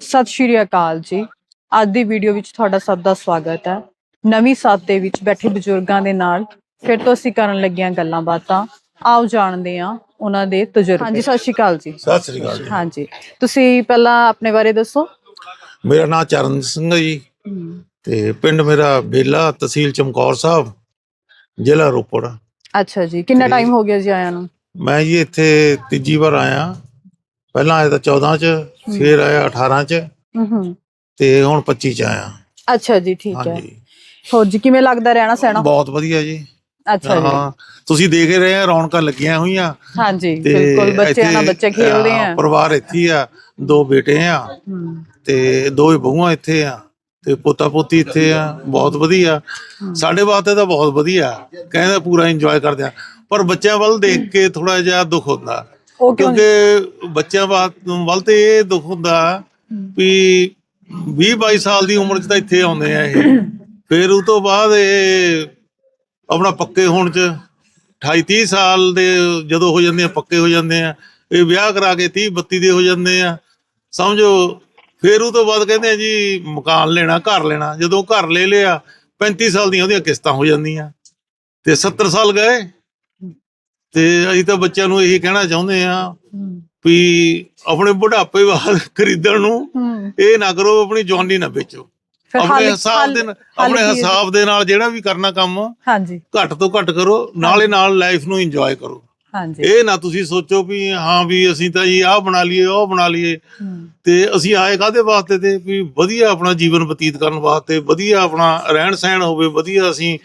ਸਤਿ ਸ਼੍ਰੀ ਅਕਾਲ ਜੀ। ਅੱਜ ਦੀ ਵੀਡੀਓ ਵਿੱਚ ਤੁਹਾਡਾ ਸਭ ਦਾ ਸਵਾਗਤ ਹੈ। ਨਵੀਂ ਸਾਥ ਦੇ ਵਿੱਚ ਬੈਠੇ ਬਜ਼ੁਰਗਾਂ ਦੇ ਨਾਲ ਫਿਰ ਤੋਂ ਅਸੀਂ ਕਰਨ ਲੱਗੀਆਂ ਗੱਲਾਂ ਬਾਤਾਂ। ਆਓ ਜਾਣਦੇ ਹਾਂ ਉਹਨਾਂ ਦੇ ਤਜਰਬੇ। ਹਾਂਜੀ ਸਤਿ ਸ਼੍ਰੀ ਅਕਾਲ ਜੀ। ਸਤਿ ਸ੍ਰੀ ਅਕਾਲ ਜੀ। ਹਾਂਜੀ। ਤੁਸੀਂ ਪਹਿਲਾਂ ਆਪਣੇ ਬਾਰੇ ਦੱਸੋ। ਮੇਰਾ ਨਾਮ ਚਰਨ ਸਿੰਘ ਹੈ ਜੀ। ਤੇ ਪਿੰਡ ਮੇਰਾ ਬੇਲਾ ਤਹਿਸੀਲ ਚਮਕੌਰ ਸਾਹਿਬ ਜ਼ਿਲ੍ਹਾ ਰੋਪੜ। ਅੱਛਾ ਜੀ। ਕਿੰਨਾ ਟਾਈਮ ਹੋ ਗਿਆ ਜੀ ਆਇਆਂ ਨੂੰ? ਮੈਂ ਜੀ ਇੱਥੇ ਤੀਜੀ ਵਾਰ ਆਇਆ। ਪਹਿਲਾਂ ਆਇਆ ਤਾਂ 14 ਚ ਫਿਰ ਆਇਆ 18 ਚ ਹੂੰ ਤੇ ਹੁਣ 25 ਚ ਆਇਆ। ਅੱਛਾ ਜੀ ਠੀਕ ਹੈ। ਹਾਂਜੀ। ਹੋਰ ਜੀ ਕਿਵੇਂ ਲੱਗਦਾ ਰਹਿਣਾ ਸਹਿਣਾ? ਬਹੁਤ ਵਧੀਆ ਜੀ। ਅੱਛਾ ਜੀ। ਹਾਂ ਤੁਸੀਂ ਦੇਖ ਹੀ ਰਹੇ ਆ ਰੌਣਕਾਂ ਲੱਗੀਆਂ ਹੋਈਆਂ। ਹਾਂਜੀ ਤੇ ਬਿਲਕੁਲ ਬੱਚਿਆਂ ਨਾਲ ਇੱਥੇ, ਬੱਚੇ ਖੇਡਦੇ ਹਾਂ, ਆ। ਪਰਿਵਾਰ ਇੱਥੇ ਹੀ ਆ ਦੋ ਬੇਟੇ ਆ। ਹੂੰ। ਤੇ ਦੋ ਹੀ ਬਹੂਆਂ ਇੱਥੇ ਆ ਤੇ ਪੋਤਾ ਪੋਤੀ ਇੱਥੇ ਆ ਬਹੁਤ ਵਧੀਆ। ਸਾਡੇ ਵਾਸਤੇ ਤਾਂ ਬਹੁਤ ਵਧੀਆ। ਕਹਿੰਦਾ ਪੂਰਾ ਇੰਜੋਏ ਕਰਦੇ ਆ। ਪਰ ਬੱਚਿਆਂ ਵੱਲ ਦੇਖ ਕੇ ਥੋੜਾ ਜਿਹਾ ਦੁੱਖ ਹੁੰਦਾ। ਉਹ ਕਿਉਂ ਕਿਉਂਕਿ ਬੱਚਿਆਂ ਵਾ- ਵੱਲ ਤੇ ਇਹ ਦੁੱਖ ਹੁੰਦਾ ਵੀ 20 22 ਸਾਲ ਦੀ ਉਮਰ 'ਚ ਤਾਂ ਇੱਥੇ ਆਉਂਦੇ ਆ ਇਹ। ਫਿਰ ਉਸ ਤੋਂ ਬਾਅਦ ਇਹ ਆਪਣਾ ਪੱਕੇ ਹੋਣ 'ਚ 28 30 ਸਾਲ ਦੇ ਜਦੋਂ ਹੋ ਜਾਂਦੇ ਆ ਪੱਕੇ ਹੋ ਜਾਂਦੇ ਆ। ਇਹ ਵਿਆਹ ਕਰਾ ਕੇ 30 32 ਦੇ ਹੋ ਜਾਂਦੇ ਆ। ਸਮਝੋ ਫਿਰ ਉਹ ਤੋਂ ਬਾਅਦ ਕਹਿੰਦੇ ਆ ਜੀ ਮਕਾਨ ਲੈਣਾ ਘਰ ਲੈਣਾ। ਜਦੋਂ ਘਰ ਲੈ ਲਿਆ 35 ਸਾਲ ਦੀਆਂ ਉਹਦੀਆਂ ਕਿਸ਼ਤਾਂ ਹੋ ਜਾਂਦੀਆਂ। ਤੇ 70 ਸਾਲ ਗਏ। ਤੇ ਅਸੀਂ ਤਾਂ ਬੱਚਿਆਂ ਨੂੰ ਇਹੀ ਕਹਿਣਾ ਚਾਹੁੰਦੇ ਆ ਵੀ ਆਪਣੇ ਬੁਢਾਪੇ ਬਾਅਦ ਖਰੀਦਣ ਨੂੰ ਇਹ ਨਾ ਕਰੋ ਆਪਣੀ ਜਵਾਨੀ ਨਾ ਵੇਚੋ। ਆਪਣੇ ਹਿਸਾਬ ਦੇ ਆਪਣੇ? ਹਿਸਾਬ ਦੇ ਨਾਲ ਜਿਹੜਾ ਵੀ ਕਰਨਾ ਕੰਮ ਹਾਂਜੀ। ਘੱਟ ਤੋਂ ਘੱਟ ਕਰੋ ਨਾਲੇ ਨਾਲ ਲਾਈਫ ਨੂੰ ਇੰਜੋਏ ਕਰੋ। ਹਾਂਜੀ। ਇਹ ਨਾ ਤੁਸੀਂ ਸੋਚੋ ਵੀ ਹਾਂ ਵੀ ਅਸੀਂ ਤਾਂ ਜੀ ਆਹ ਬਣਾ ਲਈਏ ਉਹ ਬਣਾ ਲਈਏ। ਤੇ ਅਸੀਂ ਆਏ ਕਾਦੇ ਵਾਸਤੇ ਤੇ? ਵੀ ਵਧੀਆ ਆਪਣਾ ਜੀਵਨ ਬਤੀਤ ਕਰਨ ਵਾਸਤੇ ਵਧੀਆ ਆਪਣਾ ਰਹਿਣ ਸਹਿਣ ਹੋਵੇ ਵਧੀਆ ਅਸੀਂ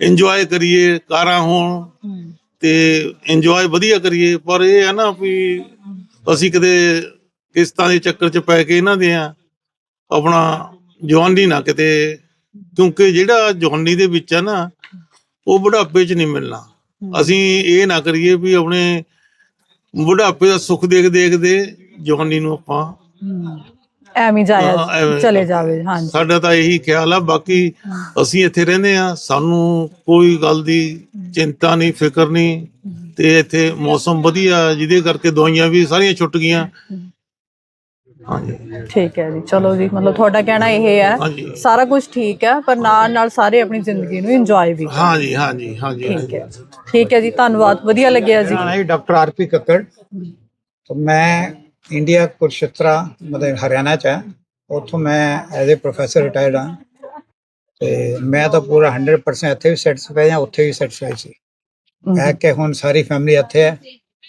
ਇੰਜੋਏ ਕਰੀਏ ਕਾਰਾਂ ਹੋਣ। ਹੂੰ। ਤੇ ਇੰਜੋਏ ਵਧੀਆ ਕਰੀਏ ਪਰ ਇਹ ਹੈ ਨਾ ਵੀ ਅਸੀਂ ਕਿਤੇ ਕਿਸ਼ਤਾਂ ਦੇ ਚੱਕਰ 'ਚ ਪੈ ਕੇ ਇਹਨਾਂ ਦੇ ਆ ਆਪਣਾ ਜਵਾਨੀ ਨਾ ਕਿਤੇ ਕਿਉਂਕਿ ਜਿਹੜਾ ਜਵਾਨੀ ਦੇ ਵਿੱਚ ਆ ਨਾ ਉਹ ਬੁਢਾਪੇ 'ਚ ਨਹੀਂ ਮਿਲਣਾ ਅਸੀਂ ਇਹ ਨਾ ਕਰੀਏ ਵੀ ਆਪਣੇ ਬੁਢਾਪੇ ਦਾ ਸੁੱਖ ਦੇਖ ਦੇਖਦੇ ਜਵਾਨੀ ਨੂੰ ਆਪਾਂ। ਐਵੇਂ ਜਾਇਆ ਹਾਂ, ਐਵੇਂ। ਚਲੇ ਜਾਵੇ ਹਾਂਜੀ। ਸਾਡਾ ਤਾਂ ਇਹੀ ਖਿਆਲ ਆ ਬਾਕੀ ਅਸੀਂ ਇੱਥੇ ਰਹਿੰਦੇ ਆ ਸਾਨੂੰ ਕੋਈ ਗੱਲ ਦੀ ਚਿੰਤਾ ਨਹੀਂ ਫਿਕਰ ਨਹੀਂ ਤੇ ਇੱਥੇ ਮੌਸਮ ਵਧੀਆ ਜਿਹਦੇ ਕਰਕੇ ਦਵਾਈਆਂ ਵੀ ਸਾਰੀਆਂ ਛੁੱਟ ਗਈਆਂ। ਹਾਂਜੀ। ਠੀਕ ਹੈ ਜੀ ਚਲੋ ਜੀ ਮਤਲਬ ਤੁਹਾਡਾ ਕਹਿਣਾ ਇਹ ਹੈ ਹਾਂਜੀ। ਸਾਰਾ ਕੁਝ ਠੀਕ ਹੈ ਪਰ ਨਾਲ ਨਾਲ ਸਾਰੇ ਆਪਣੀ ਜ਼ਿੰਦਗੀ ਨੂੰ ਇੰਜੋਏ ਵੀ ਕਰੋ। ਹਾਂਜੀ ਹਾਂਜੀ ਹਾਂਜੀ। ਠੀਕ ਹੈ ਠੀਕ ਹੈ ਜੀ ਧੰਨਵਾਦ ਵਧੀਆ ਲੱਗਿਆ ਜੀ। ਮੇਰਾ ਨਾਮ ਹੈ ਡਾਕਟਰ ਆਰਪੀ ਕੱਕੜ। तो मैं ਇੰਡੀਆ ਕੁਰਸ਼ੇਤਰਾ ਮਤਲਬ ਹਰਿਆਣਾ ਚ ਹੈ ਉੱਥੋਂ ਮੈਂ ਐਜ਼ ਅ ਪ੍ਰੋਫੈਸਰ ਰਿਟਾਇਰਡ ਹਾਂ ਤੇ ਮੈਂ ਤਾਂ ਪੂਰਾ 100% ਇੱਥੇ ਵੀ ਸੈਟੀਸਫਾਈ ਹਾਂ ਉੱਥੇ ਵੀ ਸੈਟੀਸਫਾਈ ਸੀ ਮੈਂ ਕਿ ਹੁਣ ਸਾਰੀ ਫੈਮਿਲੀ ਇੱਥੇ ਹੈ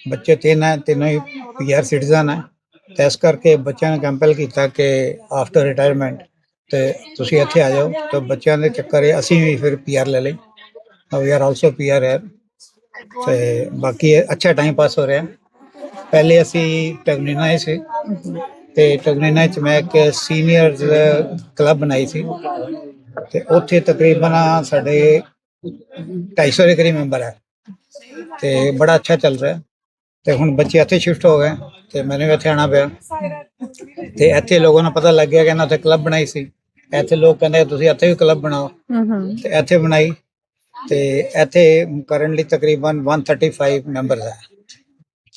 ਬੱਚੇ ਤਿੰਨ ਹੈ ਤਿੰਨੋਂ ਹੀ ਪੀਆਰ ਸਿਟੀਜ਼ਨ ਹੈ ਇਸ ਕਰਕੇ ਬੱਚਿਆਂ ਨੇ ਕੰਪੈਲ ਕੀਤਾ ਕਿ ਆਫਟਰ ਰਿਟਾਇਰਮੈਂਟ ਤੇ ਤੁਸੀਂ ਇੱਥੇ ਆ ਜਾਓ ਤਾਂ ਬੱਚਿਆਂ ਦੇ ਚੱਕਰ ਹੈ ਅਸੀਂ ਵੀ ਫਿਰ ਪੀਆਰ ਲੈ ਲਈ ਵੀ ਆਰ ਆਲਸੋ ਪੀਆਰ ਹੈ ਤੇ ਬਾਕੀ ਅੱਛਾ ਟਾਈਮ ਪਾਸ ਹੋ ਰਿਹਾ ਪਹਿਲੇ ਅਸੀਂ ਟਗਨੀਨਾ ਹੀ ਸੀ। ਤੇ ਟਗਨੀਨਾ ਚ ਮੈਂ ਇੱਕ ਸੀਨੀਅਰ ਕਲੱਬ ਬਣਾਈ ਸੀ। ਤੇ ਉੱਥੇ ਤਕਰੀਬਨ ਸਾਡੇ 250 ਦੇ ਕਰੀਬ ਮੈਂਬਰ ਹੈ। ਤੇ ਬੜਾ ਅੱਛਾ ਚੱਲ ਰਿਹਾ। ਤੇ ਹੁਣ ਬੱਚੇ ਇੱਥੇ ਸ਼ਿਫਟ ਹੋ ਗਏ। ਤੇ ਮੈਨੂੰ ਇੱਥੇ ਆਣਾ ਪਿਆ। ਤੇ ਇੱਥੇ ਲੋਕਾਂ ਨੂੰ ਪਤਾ ਲੱਗ ਗਿਆ ਕਿ ਇਹਨਾਂ ਉੱਥੇ ਕਲੱਬ ਬਣਾਈ ਸੀ। ਇੱਥੇ ਲੋਕ ਕਹਿੰਦੇ ਤੁਸੀਂ ਇੱਥੇ ਵੀ ਕਲੱਬ ਬਣਾਓ। ਤੇ ਇੱਥੇ ਬਣਾਈ। ਤੇ ਇੱਥੇ ਕਰੰਟਲੀ ਤਕਰੀਬਨ 135 ਮੈਂਬਰਸ ਹੈ।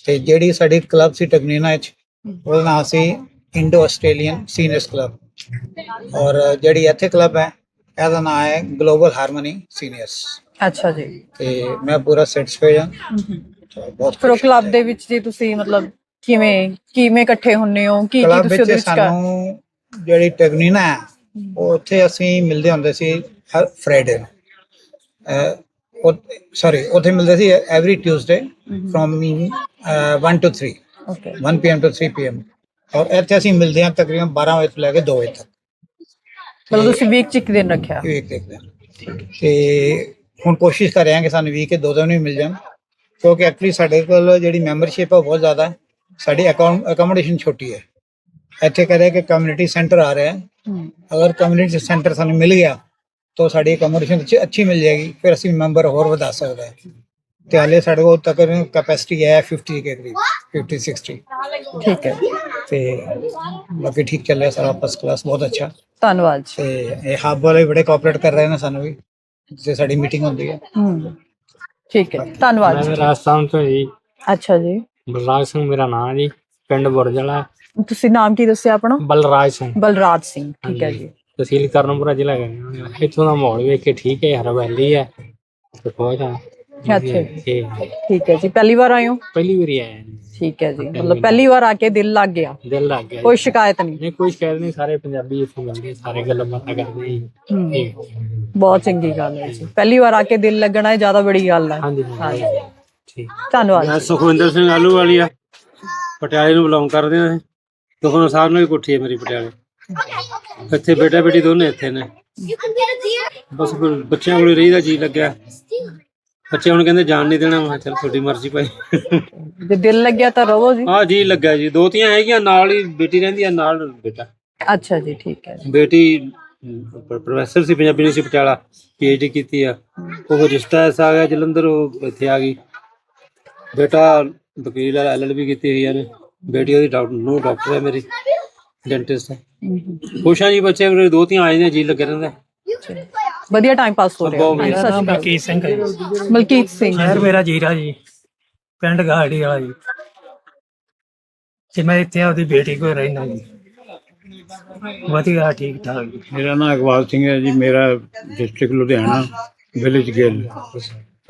ਤੇ ਜਿਹੜੀ ਸਾਡੀ ਕਲੱਬ ਸੀ ਟਗਨੀਨਾ ਵਿੱਚ ਉਹਦਾ ਨਾਮ ਸੀ ਇੰਡੋ ਆਸਟ੍ਰੇਲੀਅਨ ਸੀਨੀਅਰਸ ਕਲੱਬ। ਔਰ ਜਿਹੜੀ ਇੱਥੇ ਕਲੱਬ ਹੈ ਇਹਦਾ ਨਾਮ ਹੈ ਗਲੋਬਲ ਹਾਰਮਨੀ ਸੀਨੀਅਰਸ। ਅੱਛਾ ਜੀ। ਤੇ ਮੈਂ ਪੂਰਾ ਸੈਟੀਸਫਾਈਡ ਹਾਂ। ਬਹੁਤ ਫਿਰ ਕਲੱਬ ਦੇ ਵਿੱਚ ਜੀ ਤੁਸੀਂ ਮਤਲਬ ਕਿਵੇਂ ਕਿਵੇਂ ਇਕੱਠੇ ਹੁੰਨੇ ਹੋ? ਕੀ ਕੀ ਤੁਸੀਂ ਉਹਦੇ ਵਿੱਚ ਸਾਨੂੰ ਜਿਹੜੀ ਟਗਨੀਨਾ ਹੈ ਉਹ ਉੱਥੇ ਅਸੀਂ ਮਿਲਦੇ ਹੁੰਦੇ ਸੀ ਹਰ ਫਰਾਈਡੇ ਨੂੰ। ਸੌਰੀ ਉੱਥੇ ਮਿਲਦੇ ਸੀ every Tuesday from 1 to 3 okay 1 PM to 3 PM ਔਰ ਇੱਥੇ ਅਸੀਂ ਮਿਲਦੇ ਹਾਂ ਤਕਰੀਬਨ 12 ਵਜੇ ਤੋਂ ਲੈ ਕੇ 2 ਵਜੇ ਤੱਕ। ਮਤਲਬ ਤੁਸੀਂ ਵੀਕ ਚ ਇੱਕ ਦਿਨ ਰੱਖਿਆ? ਵੀਕ ਦੇਖਦੇ ਹਾਂ ਤੇ ਹੁਣ ਕੋਸ਼ਿਸ਼ ਕਰ ਰਹੇ ਹਾਂ ਕਿ ਸਾਨੂੰ ਵੀਕ ਦੇ ਦੋ ਦਿਨ ਵੀ ਮਿਲ ਜਾਣ ਕਿਉਂਕਿ ਐਕਚੁਅਲੀ ਸਾਡੇ ਕੋਲ ਜਿਹੜੀ ਮੈਂਬਰਸ਼ਿਪ ਹੈ ਬਹੁਤ ਜ਼ਿਆਦਾ ਹੈ। ਸਾਡੀ ਅਕੋਮੋਡੇਸ਼ਨ ਛੋਟੀ ਹੈ। ਇੱਥੇ ਕਹਿ ਰਹੇ ਕਿ ਕਮਿਊਨਿਟੀ ਸੈਂਟਰ ਆ ਰਿਹਾ ਹੈ। ਅਗਰ ਕਮਿਊਨਿਟੀ ਸੈਂਟਰ ਸਾਨੂੰ ਮਿਲ ਗਿਆ ਤਾਂ ਸਾਡੀ ਅਕੋਮੋਡੇਸ਼ਨ ਅੱਛੀ ਅੱਛੀ ਮਿਲ ਜਾਏਗੀ ਫਿਰ ਅਸੀਂ ਮੈਂਬਰ ਹੋਰ ਵਧਾ ਸਕਦੇ ਹਾਂ। ਤੇ ਹਾਲੇ ਸਾਡੇ ਕੋਲ ਤਕਰੀਬਨ ਕੈਪੈਸਿਟੀ ਹੈ 50 ਕੇ ਕਰੀਬ 50 60 ਠੀਕ ਹੈ। ਤੇ ਬਾਕੀ ਠੀਕ ਚੱਲ ਰਿਹਾ ਸਾਰਾ ਫਸਟ ਕਲਾਸ ਬਹੁਤ ਅੱਛਾ। ਧੰਨਵਾਦ ਜੀ। ਤੇ ਇਹ ਹੱਬ ਵਾਲੇ ਬੜੇ ਕੋਆਪਰੇਟ ਕਰ ਰਹੇ ਨੇ ਸਾਨੂੰ ਵੀ ਜਿੱਥੇ ਸਾਡੀ ਮੀਟਿੰਗ ਹੁੰਦੀ ਹੈ। ਠੀਕ ਹੈ। ਧੰਨਵਾਦ ਮੈਂ ਜੀ ਰਾਜਸਥਾਨ ਤੋਂ ਜੀ। ਅੱਛਾ ਜੀ। ਬਲਰਾਜ ਸਿੰਘ ਮੇਰਾ ਨਾਮ ਜੀ ਪਿੰਡ ਬੁਰਜਲਾ। ਤੁਸੀਂ ਨਾਮ ਕੀ ਦੱਸਿਆ ਆਪਣਾ? ਬਲਰਾਜ ਸਿੰਘ। ਬਲਰਾਜ ਸਿੰਘ ਠੀਕ ਹੈ। ਜੀ। ਤਹਿਸੀਲ ਕਰਨਪੁਰਾ ਜ਼ਿਲ੍ਹਾ ਹੈ ਇੱਥੋਂ ਦਾ ਮਾਹੌਲ ਵੇਖ ਕੇ ਠੀਕ ਹੈ ਹਰਵੈਲੀ ਹੈ ਤੇ ਬਹੁਤ ਆ। ਅੱਛਾ ਜੀ। ਇਹ ਠੀਕ ਹੈ ਜੀ। ਪਹਿਲੀ ਵਾਰ ਆਏ ਹੋ? ਪਹਿਲੀ ਵਾਰੀ ਆਇਆ ਜੀ। ਠੀਕ ਹੈ ਜੀ। ਮਤਲਬ ਪਹਿਲੀ ਵਾਰ ਆ ਕੇ ਦਿਲ ਲੱਗ ਗਿਆ? ਦਿਲ ਲੱਗ ਗਿਆ ਕੋਈ ਸ਼ਿਕਾਇਤ ਨਹੀਂ? ਨਹੀਂ ਕੋਈ ਸ਼ਿਕਾਇਤ ਨਹੀਂ। ਸਾਰੇ ਪੰਜਾਬੀ ਇੱਥੋਂ ਮਿਲਦੇ ਸਾਰੇ ਗੱਲਾਂ ਬਾਤਾਂ ਕਰਦੇ ਜੀ। ਹਮ, ਠੀਕ। ਬਹੁਤ ਚੰਗੀ ਗੱਲ ਹੈ ਜੀ। ਪਹਿਲੀ ਵਾਰ ਆ ਕੇ ਦਿਲ ਲੱਗਣਾ ਇਹ ਜ਼ਿਆਦਾ ਬੜੀ ਗੱਲ ਹੈ। ਹਾਂਜੀ ਹਾਂਜੀ। ਠੀਕ। ਧੰਨਵਾਦ ਮੈਂ ਸੁਖਵਿੰਦਰ ਸਿੰਘ ਆਲੂਵਾਲੀਆ ਪਟਿਆਲੇ ਨੂੰ ਬਿਲੋਂਗ ਕਰਦੇ ਹਾਂ ਅਸੀਂ। ਸਾਹਿਬ ਨਾਲ ਵੀ ਕੋਠੀ ਹੈ ਮੇਰੀ ਪਟਿਆਲੇ। ਇੱਥੇ ਬੇਟਾ ਬੇਟੀ ਦੋਨੇ ਇੱਥੇ ਨੇ। ਬਸ ਫਿਰ ਬੱਚਿਆਂ ਕੋਲ ਰਹੀਦਾ ਜੀ ਲੱਗਿਆ। ਬੱਚੇ ਹੁਣ ਕਹਿੰਦੇ ਜਾਣ ਨਹੀਂ ਦੇਣਾ ਮੈਂ ਚੱਲ ਤੁਹਾਡੀ ਮਰਜ਼ੀ ਭਾਈ। ਜੇ ਦਿਲ ਲੱਗਿਆ ਤਾਂ ਰਹੋ ਜੀ। ਹਾਂ ਜੀ ਲੱਗਿਆ ਜੀ। ਦੋ ਤੀਆਂ ਹੈਗੀਆਂ ਨਾਲ ਹੀ ਬੇਟੀ ਰਹਿੰਦੀ ਆ ਨਾਲ ਬੇਟਾ। ਅੱਛਾ ਜੀ ਠੀਕ ਹੈ। ਬੇਟੀ ਪ੍ਰੋਫੈਸਰ ਸੀ ਪੰਜਾਬੀ ਯੂਨੀਵਰਸਿਟੀ ਪਟਿਆਲਾ। ਪੀਐਚਡੀ ਕੀਤੀ ਆ। ਉਹ ਰਿਸ਼ਤਾ ਐਸਾ ਆ ਗਿਆ ਜਲੰਧਰ ਉਹ ਇੱਥੇ ਆ ਗਈ। ਬੇਟਾ ਵਕੀਲ ਐਲਐਲਬੀ ਕੀਤੀ ਹੋਈ ਆ ਨੇ ਬੇਟੀ ਉਹਦੀ ਡਾਕਟਰ ਨੂੰ ਡਾਕਟਰ ਹੈ ਮੇਰੀ। ਡੈਂਟਿਸਟ ਹੈ। ਖੁਸ਼ ਆ ਜੀ ਬੱਚੇ ਮੇਰੇ ਦੋ ਤੀਆਂ ਆਏ ਨੇ ਜੀ ਲੱਗੇ ਰਹਿੰਦਾ। ਵਧੀਆ ਟਾਈਮ ਪਾਸ ਹੋ ਰਿਹਾ। ਹਾਂਜੀ, ਸਤਿ ਸ਼੍ਰੀ ਅਕਾਲ। ਮਲਕੀਤ ਸਿੰਘ ਹੈ ਜੀ। ਮਲਕੀਤ ਸਿੰਘ। ਸ਼ਹਿਰ ਮੇਰਾ ਜੀਰਾ ਜੀ। ਪਿੰਡ ਗਾੜੀ ਵਾਲਾ ਜੀ। ਤੇ ਮੈਂ ਇੱਥੇ ਆਪਦੀ ਬੇਟੀ ਕੋਲ ਰਹਿਣਾ ਜੀ। ਵਧੀਆ ਠੀਕ ਠਾਕ ਜੀ। ਮੇਰਾ ਨਾਮ ਇਕਬਾਲ ਸਿੰਘ ਹੈ ਜੀ। ਮੇਰਾ ਡਿਸਟ੍ਰਿਕਟ ਲੁਧਿਆਣਾ ਵਿਲੇਜ ਗਿੱਲ।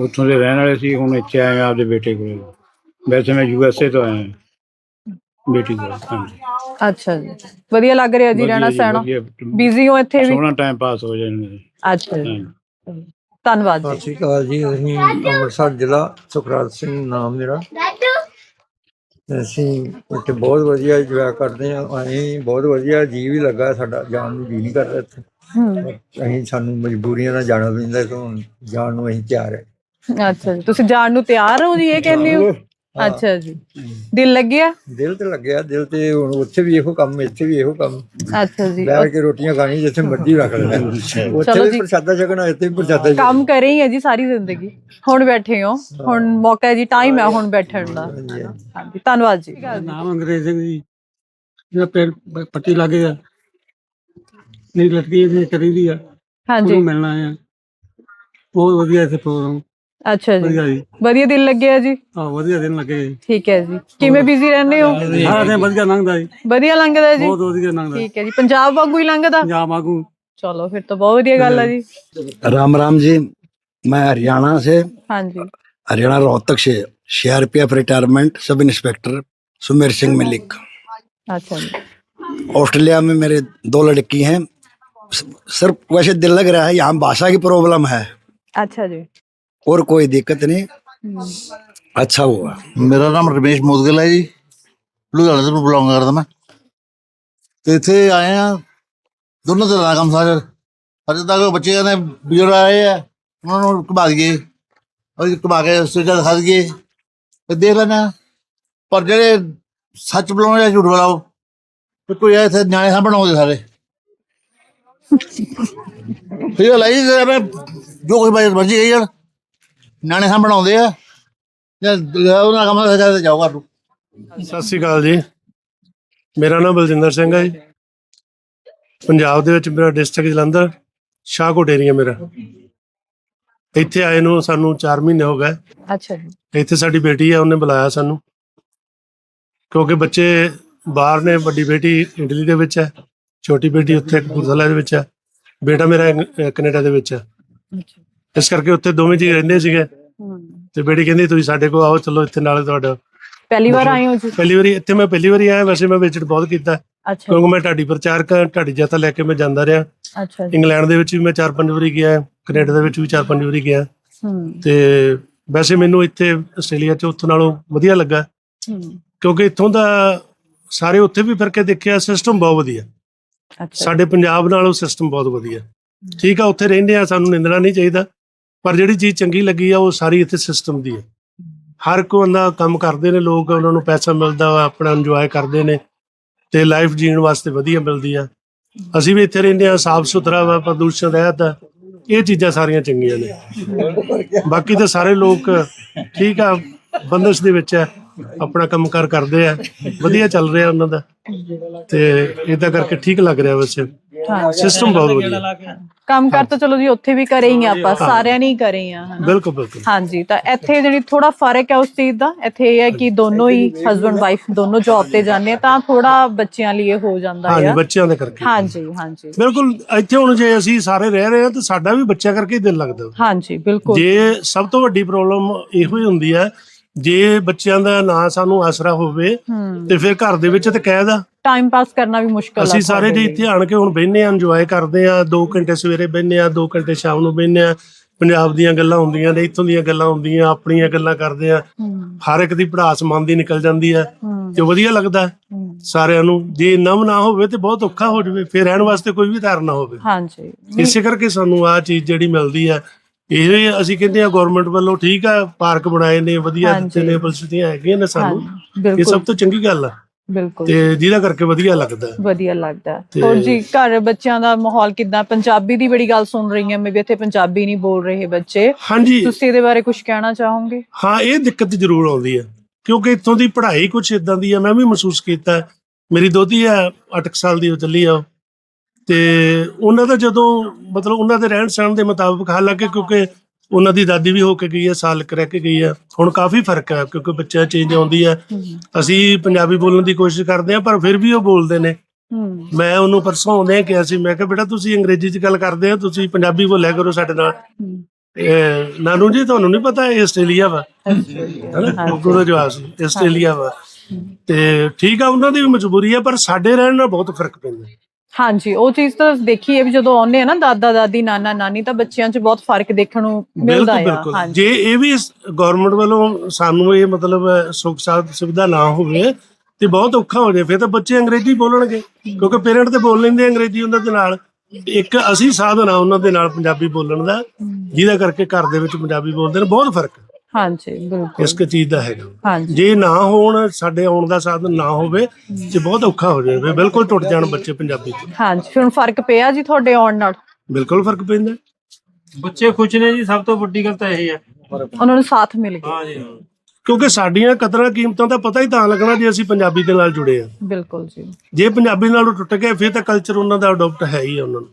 ਉੱਥੋਂ ਦੇ ਰਹਿਣ ਵਾਲੇ ਸੀ ਹੁਣ ਇੱਥੇ ਆਏ ਹਾਂ ਆਪਦੇ ਬੇਟੇ ਕੋਲ। ਵੈਸੇ ਮੈਂ ਯੂਐਸਏ ਤੋਂ ਆਇਆ। ਹਾਂ ਬੇਟੀ ਕੋਲ ਹਾਂਜੀ। ਅੱਛਾ ਜੀ। ਵਧੀਆ ਲੱਗ ਰਿਹਾ ਜੀ ਵਧੀਆ ਰਹਿਣਾ ਜੀ, ਸਹਿਣਾ? ਵਧੀਆ। ਬਿਜ਼ੀ ਹੋ ਇੱਥੇ ਵੀ? ਸੋਹਣਾ ਟਾਈਮ ਪਾਸ ਹੋ ਜਾਂਦਾ ਜੀ। ਅੱਛਾ ਜੀ। ਧੰਨਵਾਦ ਸਤਿ ਜੀ ਸ਼੍ਰੀ ਅਕਾਲ ਜੀ ਅਸੀਂ ਅੰਮ੍ਰਿਤਸਰ ਜ਼ਿਲ੍ਹਾ ਸੁਖਰਾਜ ਸਿੰਘ ਨਾਮ ਮੇਰਾ। ਤੇ ਅਸੀਂ ਇੱਥੇ ਬਹੁਤ ਵਧੀਆ ਇੰਜੋਏ ਕਰਦੇ ਹਾਂ। ਅਸੀਂ ਬਹੁਤ ਵਧੀਆ ਜੀ ਵੀ ਲੱਗਾ ਸਾਡਾ ਜਾਣ ਨੂੰ ਜੀ ਨਹੀਂ ਕਰਦਾ ਇੱਥੇ। ਹਮ, ਅਸੀਂ ਸਾਨੂੰ ਮਜਬੂਰੀਆਂ ਨਾਲ ਜਾਣਾ ਪੈਂਦਾ ਤੋਂ ਜਾਣ ਨੂੰ ਅਸੀਂ ਤਿਆਰ ਹੈ। ਅੱਛਾ ਜੀ ਤੁਸੀਂ ਜਾਣ ਨੂੰ ਤਿਆਰ ਹੋ ਜੀ ਇਹ ਕਹਿੰਦੇ ਹੋ ਹਾਂ। ਅੱਛਾ ਜੀ। ਦਿਲ ਲੱਗਿਆ? ਦਿਲ ਤੇ ਲੱਗਿਆ ਦਿਲ ਤੇ ਹੁਣ ਉੱਥੇ ਵੀ ਇਹੋ ਕੰਮ ਇੱਥੇ ਵੀ ਇਹੋ ਕੰਮ। ਅੱਛਾ ਜੀ। ਬੈਠ ਕੇ ਰੋਟੀਆਂ ਖਾਣੀ ਜਿੱਥੇ ਮਰਜ਼ੀ ਰੱਖ ਲੈਣਾ। ਉੱਥੇ ਵੀ। ਪ੍ਰਸ਼ਾਦਾ ਛਕਣਾ ਇੱਥੇ ਵੀ ਪ੍ਰਸ਼ਾਦਾ ਕੰਮ ਕਰੇ ਹੀ ਹੈ ਜੀ ਸਾਰੀ ਜ਼ਿੰਦਗੀ। ਹੁਣ ਬੈਠੇ ਹੋ। ਹੁਣ ਮੌਕਾ ਹੈ ਜੀ ਟਾਈਮ ਹੈ ਹੁਣ ਬੈਠਣ ਦਾ। ਹਾਂਜੀ, ਧੰਨਵਾਦ ਜੀ। ਨਾਮ ਅੰਗਰੇਜ਼ ਸਿੰਘ ਜੀ। ਜਿਹੜਾ ਪੇੜ ਪੱਟੀ ਲੱਗੇ ਆ ਮੇਰੀ ਲੜਕੀ ਇਹ ਕਰੀਦੀ ਆ। ਹਾਂਜੀ। ਮਿਲਣਾ ਆ। ਬਹੁਤ ਵਧੀਆ ਇੱਥੇ ਪ੍ਰੋਗਰਾਮ ਅੱਛਾ ਜੀ ਜੀ ਵਧੀਆ ਦਿਲ ਲੱਗਿਆ ਜੀ ਆ ਵਧੀਆ ਦਿਨ ਲੱਗੇ ਜੀ ਠੀਕ ਹੈ ਜੀ ਕਿਵੇਂ ਬਿਜ਼ੀ ਰਹਿੰਦੇ ਹੋ ਸਾਰਾ ਦਿਨ ਵਧੀਆ ਲੰਘਦਾ ਜੀ ਵਧੀਆ ਲੰਘਦਾ ਜੀ ਵਧੀਆ ਲੰਘਦਾ ਠੀਕ ਹੈ ਜੀ ਪੰਜਾਬ ਵਾਂਗੂ ਹੀ ਲੰਘਦਾ ਪੰਜਾਬ ਆਗੂ ਚਲੋ ਫਿਰ ਤਾਂ ਬਹੁਤ ਵਧੀਆ ਗੱਲ ਹੈ ਜੀ राम राम जी मैं हरियाणा से ਹਾਂਜੀ हरियाणा रोहतक से CRPF retirement sub inspector Sumer Singh Malik ਅੱਛਾ ਜੀ ऑस्ट्रेलिया में मेरे दो लड़की हैं सर वैसे दिल लग रहा है यहाँ भाषा की प्रॉब्लम है ਅੱਛਾ ਜੀ और कोई दिक्कत नहीं अच्छा हुआ ਮੇਰਾ ਨਾਮ ਰਮੇਸ਼ ਮੋਦਗਲ ਹੈ ਜੀ ਲੁਧਿਆਣਾ ਤੋਂ ਬਿਲੋਂਗ ਕਰਦਾ ਮੈਂ ਤੇ ਇੱਥੇ ਆਏ ਆ ਦੋਨੋਂ ਤਰ੍ਹਾਂ ਦਾ ਕੰਮ ਸਾਰੇ ਅਜੇ ਤੱਕ ਬੱਚਿਆਂ ਨੇ ਬਜ਼ੁਰਗ ਆਏ ਆ ਉਹਨਾਂ ਨੂੰ ਘੁਮਾ ਦਈਏ ਉਹ ਘੁਮਾ ਕੇ ਸਟੇਜਾਂ ਦਿਖਾ ਦਈਏ ਤੇ ਦੇਖ ਲੈਣਾ ਪਰ ਜਿਹੜੇ ਸੱਚ ਬੁਲਾਉਣ ਜਾਂ ਝੂਠ ਬੁਲਾਓ ਤੇ ਕੋਈ ਐ ਇੱਥੇ ਨਿਆਣੇ ਸਾਂਭਣ ਆਉਂਦੇ ਸਾਰੇ ਫਿਰ ਲਈ ਮੈਂ ਜੋ ਕੋਈ ਬਾਈ ਮਰਜੀ ਗਈ ਯਾਰ ਨਿਆਣੇ ਸਾਂਭਣ ਆਉਂਦੇ ਆ। ਜਾਂ ਉਹਨਾਂ ਕੰਮ ਦਾ ਕਰਦੇ ਜਾਓ ਘਰ ਨੂੰ। ਸਤਿ ਸ੍ਰੀ ਅਕਾਲ ਜੀ। ਮੇਰਾ ਨਾਮ ਬਲਜਿੰਦਰ ਸਿੰਘ ਹੈ ਜੀ। ਪੰਜਾਬ ਦੇ ਵਿੱਚ ਮੇਰਾ ਡਿਸਟ੍ਰਿਕਟ ਜਲੰਧਰ ਸ਼ਾਹਕੋਟ ਏਰੀਆ ਮੇਰਾ। ਇੱਥੇ ਆਏ ਨੂੰ ਸਾਨੂੰ 4 ਮਹੀਨੇ ਹੋ ਗਏ। ਅੱਛਾ ਜੀ। ਇੱਥੇ ਸਾਡੀ ਬੇਟੀ ਹੈ ਉਹਨੇ ਬੁਲਾਇਆ ਸਾਨੂੰ। ਕਿਉਂਕਿ ਬੱਚੇ ਬਾਹਰ ਨੇ ਵੱਡੀ ਬੇਟੀ ਇਟਲੀ ਦੇ ਵਿੱਚ ਹੈ ਛੋਟੀ ਬੇਟੀ ਉੱਥੇ ਕਪੂਰਥਲਾ ਦੇ ਵਿੱਚ ਹੈ। ਬੇਟਾ ਮੇਰਾ ਕੈਨੇਡਾ ਦੇ ਵਿੱਚ ਹੈ। ਅੱਛਾ। ਇਸ ਕਰਕੇ ਉੱਥੇ ਦੋਵੇਂ ਜੀ ਰਹਿੰਦੇ ਸੀਗੇ। ਤੇ ਬੇਟੀ ਕਹਿੰਦੀ ਤੁਸੀਂ ਸਾਡੇ ਕੋਲ ਆਓ ਚਲੋ ਇੱਥੇ ਨਾਲੇ ਤੁਹਾਡਾ ਪਹਿਲੀ ਵਾਰ ਆਏ ਹੋ ਜੀ? ਪਹਿਲੀ ਵਾਰੀ ਇੱਥੇ ਮੈਂ ਪਹਿਲੀ ਵਾਰੀ ਆਇਆ ਵੈਸੇ ਮੈਂ ਵਿਜ਼ਿਟ ਬਹੁਤ ਕੀਤਾ। ਅੱਛਾ। ਕਿਉਂਕਿ ਮੈਂ ਢਾਡੀ ਪ੍ਰਚਾਰਕ ਹਾਂ ਢਾਡੀ ਜਥਾ ਲੈ ਕੇ ਮੈਂ ਜਾਂਦਾ ਰਿਹਾ। ਅੱਛਾ ਜੀ। ਇੰਗਲੈਂਡ ਦੇ ਵਿੱਚ ਵੀ ਮੈਂ ਚਾਰ ਪੰਜ ਵਾਰੀ ਗਿਆ ਕੈਨੇਡਾ ਦੇ ਵਿੱਚ ਵੀ ਚਾਰ ਪੰਜ ਵਾਰੀ ਗਿਆ। ਤੇ ਵੈਸੇ ਮੈਨੂੰ ਇੱਥੇ ਆਸਟ੍ਰੇਲੀਆ 'ਚ ਉੱਥੋਂ ਨਾਲੋਂ ਵਧੀਆ ਲੱਗਾ। ਕਿਉਂਕਿ ਇੱਥੋਂ ਦਾ ਸਾਰੇ ਉੱਥੇ ਵੀ ਫਿਰ ਕੇ ਦੇਖਿਆ ਸਿਸਟਮ ਬਹੁਤ ਵਧੀਆ। ਅੱਛਾ। ਸਾਡੇ ਪੰਜਾਬ ਨਾਲੋਂ ਸਿਸਟਮ ਬਹੁਤ ਵਧੀਆ। ਠੀਕ ਆ ਉੱਥੇ ਰਹਿੰਦੇ ਆ ਸਾਨੂੰ ਨਿੰਦਣਾ ਨਹੀਂ ਚਾਹੀਦਾ। ਪਰ ਜਿਹੜੀ ਚੀਜ਼ ਚੰਗੀ ਲੱਗੀ ਆ, ਉਹ ਸਾਰੀ ਇੱਥੇ ਸਿਸਟਮ ਦੀ ਹੈ ਹਰ ਕੋਈ ਬੰਦਾ ਕੰਮ ਕਰਦੇ ਨੇ, ਲੋਕ ਉਹਨਾਂ ਨੂੰ ਪੈਸਾ ਮਿਲਦਾ ਵਾ, ਆਪਣਾ ਇੰਜੋਏ ਕਰਦੇ ਨੇ ਤੇ ਲਾਈਫ ਜੀਣ ਵਾਸਤੇ ਵਧੀਆ ਮਿਲਦੀ ਆ। ਅਸੀਂ ਵੀ ਇੱਥੇ ਰਹਿੰਦੇ ਆ, ਸਾਫ਼ ਸੁਥਰਾ ਵਾ, ਪ੍ਰਦੂਸ਼ਣ, ਰਹਿਤ ਆ, ਇਹ ਚੀਜ਼ਾਂ ਸਾਰੀਆਂ ਚੰਗੀਆਂ ਨੇ। ਬਾਕੀ ਤਾਂ ਸਾਰੇ ਲੋਕ ਠੀਕ ਆ, ਬੰਦਸ਼ ਦੇ ਵਿੱਚ ਆ, ਆਪਣਾ ਕੰਮਕਾਰ ਕਰਦੇ ਆ, ਵਧੀਆ ਚੱਲ ਰਿਹਾ ਉਹਨਾਂ ਦਾ। ਤੇ ਇਦਾਂ ਕਰਕੇ ਠੀਕ ਲੱਗ ਰਿਹਾ ਵੈਸੇ। ਸਿਸਟਮ ਬਹੁਤ ਵਧੀਆ। ਕੰਮ ਕਰ ਤਾਂ ਚਲੋ ਜੀ ਉੱਥੇ ਵੀ ਕਰੇ ਹੀ ਆ ਆਪਾਂ ਸਾਰਿਆਂ ਨੇ ਹੀ ਕਰੇ ਆ ਹਨਾ। ਬਿਲਕੁਲ ਬਿਲਕੁਲ। ਹਾਂਜੀ ਤਾਂ ਇੱਥੇ ਜਿਹੜੀ ਥੋੜਾ ਫ਼ਰਕ ਹੈ ਉਸ ਚੀਜ਼ ਦਾ ਇੱਥੇ ਇਹ ਹੈ ਕਿ ਦੋਨੋਂ ਹੀ ਹਸਬੰਡ ਵਾਈਫ ਦੋਨੋਂ ਜੌਬ ਤੇ ਜਾਂਦੇ ਆ ਤਾਂ ਥੋੜਾ ਬੱਚਿਆਂ ਲਈ ਇਹ ਹੋ ਜਾਂਦਾ ਹਾਂਜੀ ਹੈ ਬੱਚਿਆਂ ਦੇ ਕਰਕੇ। ਹਾਂਜੀ ਹਾਂਜੀ। ਬਿਲਕੁਲ ਇੱਥੇ ਹੁਣ ਜੇ ਅਸੀਂ ਸਾਰੇ ਰਹਿ ਰਹੇ ਹਾਂ ਤਾਂ ਸਾਡਾ ਵੀ ਬੱਚਿਆਂ ਕਰਕੇ ਹੀ ਦਿਲ ਲੱਗਦਾ। ਹਾਂਜੀ ਬਿਲਕੁਲ। ਜੇ ਸਭ ਤੋਂ ਵੱਡੀ ਪ੍ਰੋਬਲਮ ਇਹੋ ਹੀ ਹੁੰਦੀ ਹੈ ਜੇ ਬੱਚਿਆਂ ਦਾ ਨਾ ਸਾਨੂੰ ਆਸਰਾ ਹੋਵੇ ਤੇ ਫਿਰ ਘਰ ਦੇ ਵਿੱਚ ਤੇ ਕਹਿ ਦਾ ਟਾਈਮ ਪਾਸ ਕਰਨਾ ਵੀ ਮੁਸ਼ਕਲ ਆ ਅਸੀਂ ਸਾਰੇ ਜੇ। ਇੱਥੇ ਆਣ ਕੇ ਹੁਣ ਬਹਿੰਦੇ ਆ ਇੰਜੋਏ ਕਰਦੇ ਆ 2 ਘੰਟੇ ਸਵੇਰੇ ਬਹਿੰਦੇ ਆ 2 ਘੰਟੇ ਸ਼ਾਮ ਨੂੰ ਬਹਿੰਦੇ ਆ। ਪੰਜਾਬ ਦੀਆਂ ਗੱਲਾਂ ਹੁੰਦੀਆਂ ਨੇ ਇੱਥੋਂ ਦੀਆਂ ਗੱਲਾਂ ਹੁੰਦੀਆਂ ਆਪਣੀਆਂ ਗੱਲਾਂ ਕਰਦੇ ਆ। ਹਰ ਇੱਕ ਦੀ ਪੜਾਸ ਮਨ ਦੀ ਨਿਕਲ ਜਾਂਦੀ ਹੈ ਹੂੰ। ਤੇ ਵਧੀਆ ਲੱਗਦਾ। ਸਾਰਿਆਂ ਨੂੰ ਜੇ ਨਮ ਨਾ ਹੋਵੇ ਤੇ ਬਹੁਤ ਔਖਾ ਹੋ ਜਾਵੇ ਫਿਰ ਰਹਿਣ ਵਾਸਤੇ ਕੋਈ ਵੀ ਧਾਰ ਨਾ ਹੋਵੇ। ਹਾਂਜੀ। ਇਸੇ ਕਰਕੇ ਸਾਨੂੰ ਆ ਚੀਜ਼ ਜਿਹੜੀ ਮਿਲਦੀ ਆ ਇਹ ਅਸੀਂ ਕਹਿੰਦੇ ਆ ਗਵਰਨਮੈਂਟ ਵੱਲੋਂ ਠੀਕ ਆ ਪਾਰਕ ਬਣਾਏ ਨੇ ਵਧੀਆ ਦਿੱਤੇ। ਨੇ ਫੈਸਿਲਿਟੀਆਂ ਹੈਗੀਆਂ ਨੇ ਸਾਨੂੰ ਇਹ ਸਭ ਤੋਂ ਚੰਗੀ ਗੱਲ ਆ ਬਿਲਕੁਲ ਤੇ ਜਿਹਦਾ ਕਰਕੇ ਵਧੀਆ ਲੱਗਦਾ ਹੈ। ਵਧੀਆ ਲੱਗਦਾ ਹੈ। ਹੋਰ ਜੀ ਘਰ ਬੱਚਿਆਂ ਦਾ ਮਾਹੌਲ ਕਿਦਾਂ ਪੰਜਾਬੀ ਦੀ ਬੜੀ ਗੱਲ ਸੁਣ ਰਹੀ ਹਾਂ ਮੈਂ ਵੀ ਇੱਥੇ ਪੰਜਾਬੀ ਨਹੀਂ ਬੋਲ ਰਹੇ ਬੱਚੇ ਹਾਂਜੀ ਤੁਸੀਂ ਇਹਦੇ ਬਾਰੇ ਕੁਝ ਕਹਿਣਾ ਚਾਹੋਗੇ ਹਾਂ ਇਹ ਦਿੱਕਤ ਜ਼ਰੂਰ ਆਉਂਦੀ ਹੈ ਕਿਉਂਕਿ ਇੱਥੋਂ ਦੀ ਪੜ੍ਹਾਈ ਕੁਝ ਇਦਾਂ ਦੀ ਆ ਮੈਂ ਵੀ ਮਹਿਸੂਸ ਕੀਤਾ ਹੈ। ਮੇਰੀ ਦੋਤੀ ਆ 8 ਸਾਲ ਦੀ ਉਹ ਚੱਲੀ ਆ। ਤੇ ਉਹਨਾਂ ਦਾ ਜਦੋਂ ਮਤਲਬ ਉਹਨਾਂ ਦੇ ਰਹਿਣ ਸਹਿਣ ਦੇ ਮੁਤਾਬਕ ਹਾਲਾਂਕਿ ਕਿਉਂਕਿ ਉਹਨਾਂ ਦੀ ਦਾਦੀ ਵੀ ਹੋ ਕੇ ਗਈ ਹੈ ਸਾਲ ਕੁ ਰਹਿ ਕੇ ਗਈ ਹੈ ਹੁਣ ਕਾਫੀ ਫ਼ਰਕ ਹੈ ਕਿਉਂਕਿ ਬੱਚਾ ਚੇਂਜ ਆਉਂਦੀ ਹੈ। ਅਸੀਂ ਪੰਜਾਬੀ ਬੋਲਣ ਦੀ ਕੋਸ਼ਿਸ਼ ਕਰਦੇ ਹਾਂ ਪਰ ਫਿਰ ਵੀ ਉਹ ਬੋਲਦੇ ਨੇ। ਮੈਂ ਉਹਨੂੰ ਪਰਸੋਂ ਆਉਂਦੇ ਕਿਹਾ ਸੀ ਮੈਂ ਕਿਹਾ ਬੇਟਾ ਤੁਸੀਂ ਅੰਗਰੇਜ਼ੀ 'ਚ ਗੱਲ ਕਰਦੇ ਹੋ ਤੁਸੀਂ ਪੰਜਾਬੀ ਬੋਲਿਆ ਕਰੋ ਸਾਡੇ ਨਾਲ। ਨਾਨੂ ਜੀ ਤੁਹਾਨੂੰ ਨਹੀਂ ਪਤਾ ਇਹ ਆਸਟ੍ਰੇਲੀਆ ਵਾ। ਹੈਨਾ? ਉਹਦਾ ਜਵਾਬ ਸੀ ਆਸਟ੍ਰੇਲੀਆ ਵਾ। ਤੇ ਠੀਕ ਆ ਉਹਨਾਂ ਦੀ ਵੀ ਮਜਬੂਰੀ ਹੈ ਪਰ ਸਾਡੇ ਰਹਿਣ ਨਾਲ ਬਹੁਤ ਫ਼ਰਕ ਪੈਂਦਾ। ਹਾਂਜੀ ਉਹ ਚੀਜ਼ ਤਾਂ ਦੇਖੀ ਹੈ ਵੀ ਜਦੋਂ ਆਉਂਦੇ ਆ ਨਾ ਦਾਦਾ ਦਾਦੀ ਨਾਨਾ ਨਾਨੀ ਤਾਂ ਬੱਚਿਆਂ 'ਚ ਬਹੁਤ ਫ਼ਰਕ ਦੇਖਣ ਨੂੰ ਮਿਲਦਾ ਬਿਲਕੁਲ ਆ। ਬਿਲਕੁਲ। ਜੇ ਇਹ ਵੀ ਗਵਰਨਮੈਂਟ ਵੱਲੋਂ ਸਾਨੂੰ ਇਹ ਮਤਲਬ ਸੁੱਖ ਸਾਧ ਸੁਵਿਧਾ ਨਾ ਹੋਵੇ ਤੇ ਬਹੁਤ ਔਖਾ ਹੋ ਜਾਏ ਫਿਰ ਤਾਂ ਬੱਚੇ ਅੰਗਰੇਜ਼ੀ ਬੋਲਣਗੇ ਕਿਉਂਕਿ ਪੇਰੈਂਟ ਤੇ ਬੋਲ ਲੈਂਦੇ ਅੰਗਰੇਜ਼ੀ ਉਹਨਾਂ ਦੇ ਨਾਲ। ਇੱਕ ਅਸੀਂ ਸਾਧਨ ਆ ਉਹਨਾਂ ਦੇ ਨਾਲ ਪੰਜਾਬੀ ਬੋਲਣ ਦਾ ਜਿਹਦਾ ਕਰਕੇ ਘਰ ਦੇ ਵਿੱਚ ਪੰਜਾਬੀ ਬੋਲਦੇ ਨੇ ਬਹੁਤ ਫ਼ਰਕ। ਹੈ। ਹਾਂਜੀ ਬਿਲਕੁਲ। ਇਸ ਕੁ ਚੀਜ਼ ਦਾ ਹੈਗਾ। ਹਾਂਜੀ। ਜੇ ਨਾ ਹੋਣ ਸਾਡੇ ਆਉਣ ਦਾ ਸਾਧਨ ਨਾ ਹੋਵੇ ਤੇ ਬਹੁਤ ਔਖਾ ਹੋ ਜਾਵੇ ਬਿਲਕੁਲ ਟੁੱਟ ਜਾਣ ਬੱਚੇ ਪੰਜਾਬੀ ਤੋਂ ਹਾਂਜੀ ਹੁਣ ਫ਼ਰਕ ਪਿਆ ਜੀ ਤੁਹਾਡੇ ਆਉਣ ਨਾਲ? ਬਿਲਕੁਲ ਫ਼ਰਕ ਪੈਂਦਾ। ਬੱਚੇ ਖੁਸ਼ ਨੇ ਜੀ ਸਭ ਤੋਂ ਵੱਡੀ ਗੱਲ ਤਾਂ ਇਹ ਹੈ ਉਹਨਾਂ ਨੂੰ ਸਾਥ ਮਿਲ ਗਿਆ। ਹਾਂ ਜੀ ਕਿਉਂਕਿ ਸਾਡੀਆਂ ਕਦਰਾਂ ਕੀਮਤਾਂ ਦਾ ਪਤਾ ਹੀ ਤਾਂ ਲੱਗਣਾ ਜੇ ਅਸੀਂ ਪੰਜਾਬੀ ਦੇ ਨਾਲ ਜੁੜੇ ਆ। ਬਿਲਕੁਲ ਜੀ। ਜੇ ਪੰਜਾਬੀ ਨਾਲੋਂ ਟੁੱਟ ਗਏ ਫਿਰ ਤਾਂ ਕਲਚਰ ਉਹਨਾਂ ਦਾ ਅਡਾਪਟ ਹੈ ਹੀ ਆ ਉਹਨਾਂ ਨੂੰ।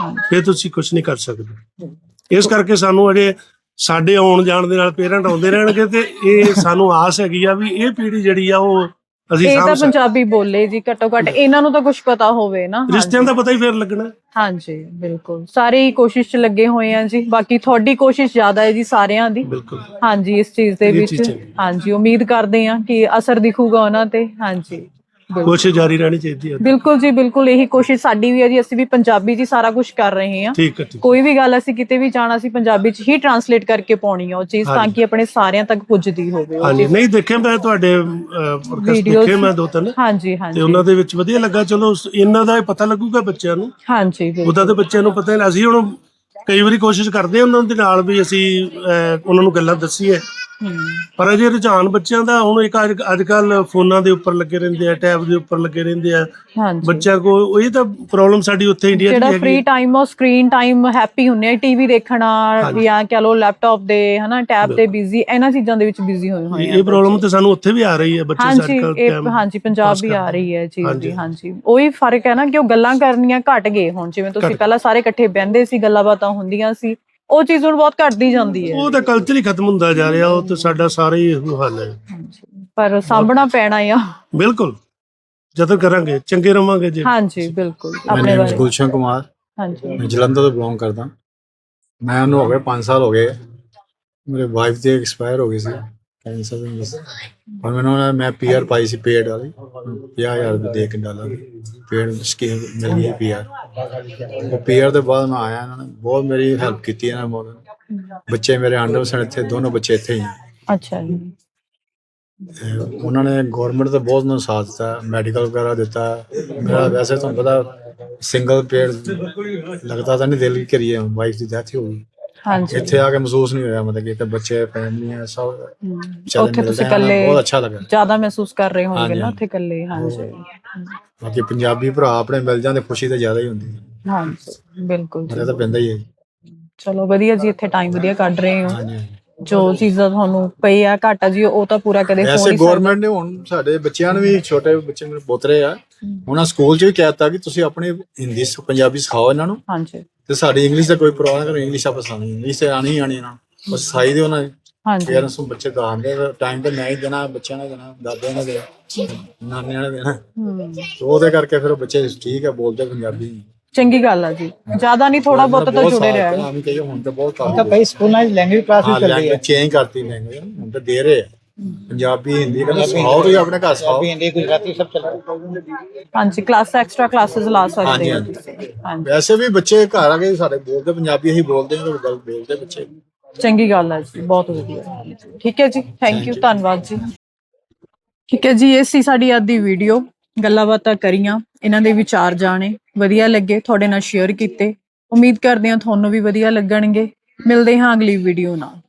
ਹਾਂਜੀ। ਫਿਰ ਤੁਸੀਂ ਕੁਝ ਨਹੀਂ ਕਰ ਸਕਦੇ। ਇਸ ਕਰਕੇ ਸਾਨੂੰ ਅਜੇ ਸਾਡੇ ਆਉਣ ਜਾਣ ਦੇ ਨਾਲ ਪੇਰੈਂਟ ਆਉਂਦੇ ਰਹਿਣਗੇ ਤੇ ਇਹ ਸਾਨੂੰ ਆਸ ਹੈਗੀ ਆ ਵੀ ਇਹ ਪੀੜ੍ਹੀ ਜਿਹੜੀ ਆ ਉਹ ਅਸੀਂ ਇਹ ਤਾਂ ਸਾਂਭ ਪੰਜਾਬੀ ਬੋਲੇ ਜੀ ਘੱਟੋ ਘੱਟ ਇਹਨਾਂ ਨੂੰ ਤਾਂ ਕੁਝ ਪਤਾ ਹੋਵੇ ਨਾ। ਹਾਂਜੀ। ਰਿਸ਼ਤਿਆਂ ਦਾ ਪਤਾ ਹੀ ਫਿਰ ਲੱਗਣਾ। ਹਾਂਜੀ ਬਿਲਕੁਲ। ਸਾਰੇ ਹੀ ਕੋਸ਼ਿਸ਼ 'ਚ ਲੱਗੇ ਹੋਏ ਆ ਜੀ। ਬਾਕੀ ਤੁਹਾਡੀ ਕੋਸ਼ਿਸ਼ ਜ਼ਿਆਦਾ ਹੈ ਜੀ ਸਾਰਿਆਂ ਦੀ। ਬਿਲਕੁਲ। ਹਾਂਜੀ ਇਸ ਚੀਜ਼ ਦੇ ਇਹ ਵਿੱਚ। ਹਾਂਜੀ ਉਮੀਦ ਕਰਦੇ ਹਾਂ ਕਿ ਅਸਰ ਦਿਖੂਗਾ ਉਹਨਾਂ ਤੇ। ਹਾਂਜੀ। ਕੋਸ਼ਿਸ਼ ਜਾਰੀ ਰਹਿਣੀ ਚਾਹੀਦੀ ਹੈ। ਬਿਲਕੁਲ ਜੀ ਬਿਲਕੁਲ। ਇਹੀ ਕੋਸ਼ਿਸ਼ ਸਾਡੀ ਵੀ ਹੈ ਜੀ ਅਸੀਂ ਵੀ ਪੰਜਾਬੀ ਹੀ ਸਾਰਾ ਕੁਝ ਕਰ ਰਹੇ ਹਾਂ। ਠੀਕ ਹੈ ਠੀਕ ਕੋਈ ਵੀ ਗੱਲ ਅਸੀਂ ਕਿਤੇ ਵੀ ਜਾਣਾ ਸੀ ਪੰਜਾਬੀ 'ਚ ਹੀ ਟਰਾਂਸਲੇਟ ਕਰਕੇ ਪਾਉਣੀ ਆ ਉਹ ਚੀਜ਼ ਤਾਂ। ਕਿ ਆਪਣੇ ਸਾਰਿਆਂ ਤੱਕ ਪੁੱਜਦੀ ਹੋਵੇ ਹਾਂਜੀ। ਨਹੀਂ ਦੇਖੇ ਮੈਂ ਤੁਹਾਡੇ Videos ਦੇਖੇ ਮੈਂ ਦੋ ਤਿੰਨ। ਹਾਂਜੀ ਤੇ ਹਾਂਜੀ। ਉਹਨਾਂ ਦੇ ਵਿੱਚ ਵਧੀਆ ਲੱਗਾ। ਚਲੋ ਇਹਨਾਂ ਦਾ ਪਤਾ ਲੱਗੂਗਾ ਬੱਚਿਆਂ ਨੂੰ। ਹਾਂਜੀ ਉਦਾਂ ਤੇ ਬੱਚਿਆਂ ਨੂੰ ਪਤਾ ਨਹੀਂ ਅਸੀਂ ਹੁਣ ਕਈ ਵਾਰੀ ਕੋਸ਼ਿਸ਼ ਕਰਦੇ ਹਾਂ ਉਹਨਾਂ ਦੇ ਨਾਲ ਵੀ ਅਸੀਂ ਉਹਨਾਂ ਨੂੰ ਗੱਲਾਂ ਦੱਸੀਏ। ਪਰ ਅਜੇ ਰੁਝਾਨ ਬੱਚਿਆਂ ਦਾ ਹੁਣ ਇੱਕ ਅੱਜ ਅੱਜ ਕੱਲ ਫੋਨਾਂ ਦੇ ਉੱਪਰ ਲੱਗੇ ਰਹਿੰਦੇ ਆ ਟੈਬ ਦੇ ਉੱਪਰ ਲੱਗੇ ਰਹਿੰਦੇ ਆ ਹਾਂਜੀ ਬੱਚਿਆਂ ਕੋ ਇਹ ਤਾਂ ਪ੍ਰੋਬਲਮ ਸਾਡੀ ਉੱਥੇ ਇੰਡੀਆ 'ਚ ਜਿਹੜਾ ਹੈਗੀ ਫ੍ਰੀ ਟਾਈਮ ਉਹ ਸਕਰੀਨ ਟਾਈਮ ਹੈਪੀ ਹੁੰਨੇ ਆ ਟੀਵੀ ਦੇਖਣਾ ਹਾਂਜੀ। ਜਾਂ ਕਹ ਲੋ ਲੈਪਟਾਪ ਦੇ ਹਨਾ ਟੈਬ ਤੇ ਬਿਜ਼ੀ ਇਹਨਾਂ ਚੀਜ਼ਾਂ ਦੇ ਵਿੱਚ ਬਿਜ਼ੀ ਹੋਏ ਹੋਏ ਆ ਇਹ ਪ੍ਰੋਬਲਮ ਤੇ ਸਾਨੂੰ ਉੱਥੇ ਵੀ ਆ ਰਹੀ ਹੈ ਬੱਚੇ ਹਾਂਜੀ ਸਾਡੇ ਇਹ ਹਾਂਜੀ ਪੰਜਾਬ ਵੀ ਆ। ਰਹੀ ਹੈ ਚੀਜ਼ ਹਾਂਜੀ। ਦੀ ਹਾਂਜੀ ਉਹੀ ਫ਼ਰਕ ਹੈ ਨਾ ਕਿ ਉਹ ਗੱਲਾਂ ਕਰਨੀਆਂ ਘਟ ਗਏ ਹੁਣ ਜਿਵੇਂ ਤੁਸੀਂ ਘੱਟ। ਪਹਿਲਾਂ ਸਾਰੇ ਇਕੱਠੇ ਬਹਿੰਦੇ ਸੀ ਗੱਲਾਂ ਬਾਤਾਂ ਹੁੰਦੀਆਂ ਸੀ ਉਹ ਚੀਜ਼ ਹੁਣ ਬਹੁਤ ਘਟਦੀ ਜਾਂਦੀ ਹੈ। ਉਹ ਤਾਂ ਕਲਚਰ ਹੀ ਖਤਮ ਹੁੰਦਾ ਜਾ ਰਿਹਾ ਉਹ ਤਾਂ ਸਾਡਾ ਸਾਰਾ ਹੀ ਇਹੋ ਹਾਲ ਹੈ। ਹਾਂਜੀ। ਪਰ ਸਾਂਭਣਾ ਪੈਣਾ ਆ। ਬਿਲਕੁਲ। ਜਦੋਂ ਕਰਾਂਗੇ ਚੰਗੇ ਰਵਾਂਗੇ ਜੀ। ਹਾਂਜੀ ਮੇਰਾ ਆਪਣੇ ਬਾਰੇ। ਗੁਲਸ਼ਨ ਕੁਮਾਰ। ਹਾਂਜੀ। ਮੈਂ ਜਲੰਧਰ ਤੋਂ ਬਿਲੋਂਗ ਕਰਦਾ। ਮੈਂ ਉਹਨੂੰ ਹੋ ਗਏ 5 ਸਾਲ ਹੋ ਗਏ। ਮੇਰੇ ਵਾਈਫ ਦੇ ਐਕਸਪਾਇਰ ਹੋ ਗਈ ਸੀ। ਕੈਂਸਰ ਦੇ ਵਿੱਚ ਹੁਣ ਮੈਨੂੰ ਨਾ ਮੈਂ ਪੀਆਰ ਪਾਈ ਸੀ ਪੇਡ ਵਾਲੀ। 50000 ਰੁਪਏ ਦੇ ਕੇ। ਦੀ ਪੇਡ ਸਕੀਮ ਮਿਲ ਗਈ ਪੀਆਰ ਉਹ ਪੀਆਰ ਦੇ ਬਾਅਦ ਮੈਂ ਆਇਆ ਇਹਨਾਂ ਨੇ। ਬਹੁਤ ਮੇਰੀ ਹੈਲਪ ਕੀਤੀ ਇਹਨਾਂ ਨੇ ਬੱਚੇ ਮੇਰੇ ਅੰਡਰ ਸਨ ਇੱਥੇ। ਦੋਨੋਂ ਬੱਚੇ ਇੱਥੇ ਹੀ। ਹੈ ਅੱਛਾ ਜੀ। ਉਹਨਾਂ ਨੇ ਗਵਰਨਮੈਂਟ ਦਾ ਬਹੁਤ ਮੈਨੂੰ ਸਾਥ ਦਿੱਤਾ। ਮੈਡੀਕਲ ਵਗੈਰਾ ਦਿੱਤਾ। ਮੇਰਾ ਵੈਸੇ ਤੁਹਾਨੂੰ ਪਤਾ ਸਿੰਗਲ ਪੇਡ ਲੱਗਦਾ ਤਾਂ ਨਹੀਂ ਦਿਲ ਕੀ ਕਰੀਏ। ਵਾਈਫ ਦੀ ਡੈਥ ਹੋ ਗਈ। ਹਾਂਜੀ। ਇੱਥੇ ਆ ਕੇ ਮਹਿਸੂਸ ਨਹੀਂ ਹੋਇਆ ਮਤਲਬ ਕਿ ਇੱਥੇ ਬੱਚੇ ਫੈਮਿਲੀ ਹੈ ਸਭ ਚੱਲ ਉੱਥੇ ਮਿਲਦੇ ਤੁਸੀਂ ਆ ਨਾ, ਇਕੱਲੇ ਬਹੁਤ ਅੱਛਾ ਲੱਗਾ। ਜ਼ਿਆਦਾ ਮਹਿਸੂਸ ਕਰ ਰਹੇ ਹਾਂਜੀ, ਨਾ। ਉੱਥੇ ਇਕੱਲੇ ਹਾਂਜੀ। ਬਾਕੀ ਪੰਜਾਬੀ ਭਰਾ ਆਪਣੇ ਮਿਲ ਜਾਂਦੇ ਖੁਸ਼ੀ ਤਾਂ ਜ਼ਿਆਦਾ ਹੀ ਹੁੰਦੀ ਹੈ। ਹਾਂਜੀ ਬਿਲਕੁਲ ਜੀ। ਮਜ਼ਾ ਤਾਂ ਪੈਂਦਾ ਹੀ ਹੈ ਚਲੋ ਵਧੀਆ ਜੀ ਇੱਥੇ ਟਾਈਮ ਵਧੀਆ ਕੱਢ ਰਹੇ ਹੋ। ਹਾਂਜੀ ਹਾਂਜੀ। ਜੋ ਚੀਜ਼ਾਂ ਤੁਹਾਨੂੰ ਪਈ ਆ ਘਾਟਾ ਜੀ ਉਹ ਤਾਂ ਪੂਰਾ ਕਦੇ ਹੋ ਐਸੇ ਨਹੀਂ ਸਕਦਾ ਗਵਰਨਮੈਂਟ ਨੇ ਹੁਣ ਸਾਡੇ ਬੱਚਿਆਂ ਨੂੰ ਵੀ ਛੋਟੇ ਬੱਚੇ ਨੂੰ ਬੋਤਰੇ ਆ। ਉਹਨਾਂ ਸਕੂਲ 'ਚ ਵੀ ਕਹਿਤਾ ਕਿ ਤੁਸੀਂ ਆਪਣੀ ਹਿੰਦੀ ਸ- ਪੰਜਾਬੀ ਸਿਖਾਓ ਇਹਨਾਂ ਨੂੰ। ਹਾਂਜੀ। ਤੇ ਸਾਡੀ ਇੰਗਲਿਸ਼ ਦਾ ਕੋਈ ਪ੍ਰੋਬਲਮ ਕਰੋ ਇੰਗਲਿਸ਼ ਆਪਸ ਆਣੀ ਇੰਗਲਿਸ਼ ਤੇ ਆਣੀ ਆਣੀ ਨੂੰ। ਬਸ ਸਿਖਾਈ ਦਿਓ ਉਹਨਾਂ ਹਾਂਜੀ। ਪੇਰੈਂਟਸ ਨੂੰ ਬੱਚੇ ਦੱਸਦੇ ਟਾਈਮ ਤੇ ਮੈਂ ਹੀ ਦੇਣਾ ਬੱਚਿਆਂ ਨੇ ਦੇਣਾ ਦਾਦਿਆਂ ਨੇ ਦੇਣਾ ਨਾਨਿਆਂ ਨੇ ਦੇਣਾ। ਤੇ ਉਹਦੇ ਕਰਕੇ ਫਿਰ ਬੱਚੇ ਠੀਕ ਹੈ ਬੋਲਦੇ ਪੰਜਾਬੀ। ਚੰਗੀ ਗੱਲ ਆ ਜੀ। ਜ਼ਿਆਦਾ ਨਹੀਂ ਥੋੜਾ ਬਹੁਤ ਤਾਂ ਜੁੜੇ ਰਹਿਣ। ਹਾਂ ਵੀ ਕਹੀਏ ਹੁਣ ਤਾਂ ਬਹੁਤ ਤਾਂ ਕਾਫੀ ਕਈ ਸਕੂਲਾਂ 'ਚ ਲੈਂਗੁਏਜ ਕਲਾਸ ਵੀ ਹਾਂ ਚੱਲ ਰਹੀ ਹੈ। ਚੇਂਜ ਕਰਤੀ ਲੈਂਗੁਏਜ ਹੁਣ ਤਾਂ ਦੇ ਰਹੇ ਆ। ਪੰਜਾਬੀ ਹਿੰਦੀ ਕਹਿੰਦੇ ਸਿਖਾਓ ਤੁਸੀਂ ਆਪਣੇ ਘਰ ਸਿਖਾਓ। ਪੰਜਾਬੀ ਹਿੰਦੀ ਗੁਜਰਾਤੀ ਸਭ ਚੱਲ ਰਿਹਾ। ਹਾਂਜੀ ਕਲਾਸ ਐਕਸਟਰਾ ਕਲਾਸਿਸ ਲਾ ਸਕਦੇ ਹਾਂਜੀ, ਹੋ ਹਾਂਜੀ। ਤੁਸੀਂ। ਹਾਂਜੀ। ਵੈਸੇ ਵੀ ਬੱਚੇ ਘਰ ਆ ਕੇ ਸਾਡੇ ਬੋਲਦੇ ਪੰਜਾਬੀ ਅਸੀਂ ਬੋਲਦੇ ਹਾਂ ਤਾਂ ਗੱਲ ਬੋਲਦੇ ਬੱਚੇ। ਚੰਗੀ ਗੱਲ ਹੈ ਜੀ ਬਹੁਤ ਵਧੀਆ। ਠੀਕ ਹੈ ਜੀ ਥੈਂਕ ਯੂ ਧੰਨਵਾਦ ਜੀ। ਠੀਕ ਹੈ ਜੀ ਇਹ ਸੀ ਸਾਡੀ ਅੱਜ ਦੀ ਵੀਡੀਓ ਗੱਲਾਂ ਬਾਤਾਂ ਕਰੀਆਂ ਇਹਨਾਂ ਦੇ ਵਿਚਾਰ ਜਾਣੇ ਵਧੀਆ ਲੱਗੇ ਤੁਹਾਡੇ ਨਾਲ ਸ਼ੇਅਰ ਕੀਤੇ। ਉਮੀਦ ਕਰਦੇ ਹਾਂ ਤੁਹਾਨੂੰ ਵੀ ਵਧੀਆ ਲੱਗਣਗੇ। ਮਿਲਦੇ ਹਾਂ ਅਗਲੀ ਵੀਡੀਓ ਨਾਲ।